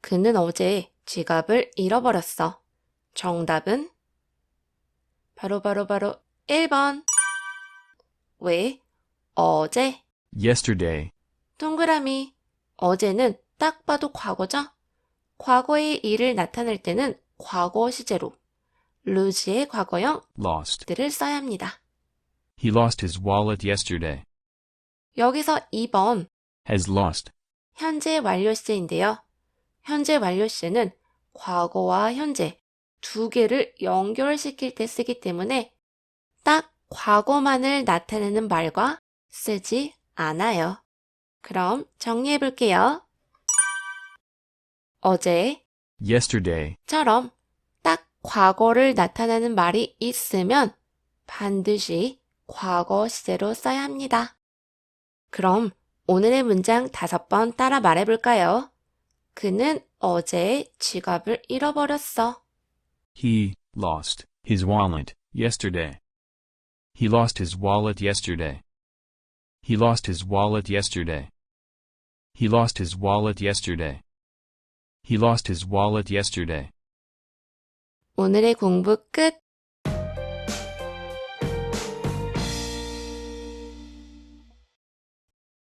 그는 어제 지갑을 잃어버렸어. 정답은 바로 바로 바로 1번. 왜? 어제 yesterday, 동그라미. 어제는 딱 봐도 과거죠? 과거의 일을 나타낼 때는 과거 시제로 루즈의 과거형 lost. 들을 써야 합니다. He lost his wallet yesterday. 여기서 2번 Has lost. 현재 완료 시제인데요. 현재 완료 시제는 과거와 현재 두 개를 연결시킬 때 쓰기 때문에 딱 과거만을 나타내는 말과 쓰지 않아요. 그럼 정리해 볼게요. 어제처럼 Yesterday, 딱 과거를 나타내는 말이 있으면 반드시 과거 시제로 써야 합니다. 그럼 오늘의 문장 다섯 번 따라 말해 볼까요? 그는 어제 지갑을 잃어버렸어. he lost his wallet yesterday. He lost his wallet yesterday. He lost his wallet yesterday. He lost his wallet yesterday. He lost his wallet yesterday. 오늘의 공부 끝.